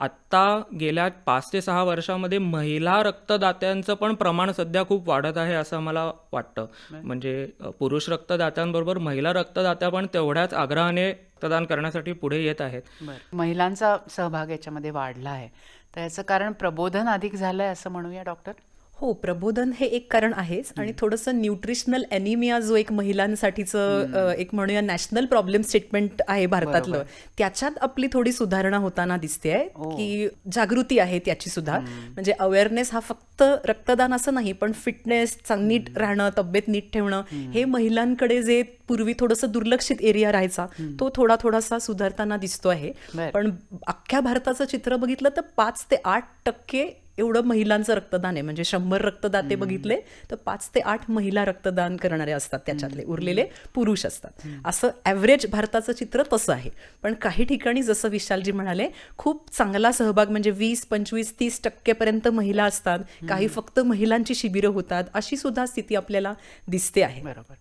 आत्ता गेल्या पाच ते सहा वर्षामध्ये महिला रक्तदात्यांचं पण प्रमाण सध्या खूप वाढत आहे असं मला वाटतं. म्हणजे पुरुष रक्तदात्यांबरोबर महिला रक्तदात्या पण तेवढ्याच आग्रहाने रक्तदान करण्यासाठी पुढे येत आहेत. महिलांचा सहभाग याच्यामध्ये वाढला आहे. तर याचं कारण प्रबोधन अधिक झालंय असं म्हणूया डॉक्टर? हो प्रबोधन हे एक कारण आहेच आणि थोडंसं न्यूट्रिशनल ॲनिमिया जो एक महिलांसाठीचं एक म्हणूया नॅशनल प्रॉब्लेम स्टेटमेंट आहे भारतातलं त्याच्यात आपली थोडी सुधारणा होताना दिसते आहे की जागृती आहे त्याची सुद्धा. म्हणजे अवेअरनेस हा फक्त रक्तदान असं नाही पण फिटनेस नीट राहणं तब्येत नीट ठेवणं हे महिलांकडे जे पूर्वी थोडंसं दुर्लक्षित एरिया राहायचा तो थोडा थोडासा सुधारताना दिसतो आहे. पण अख्ख्या भारताचं चित्र बघितलं तर पाच ते आठ टक्के एवढं महिलांचं रक्तदान आहे. म्हणजे शंभर रक्तदाते बघितले तर पाच ते आठ महिला रक्तदान करणारे असतात त्याच्यातले. उरलेले पुरुष असतात. असं ॲव्हरेज भारताचं चित्र तसं आहे. पण काही ठिकाणी जसं विशालजी म्हणाले खूप चांगला सहभाग म्हणजे वीस पंचवीस तीस टक्केपर्यंत महिला असतात. काही फक्त महिलांची शिबिरं होतात. अशी सुद्धा स्थिती आपल्याला दिसते आहे. बरोबर.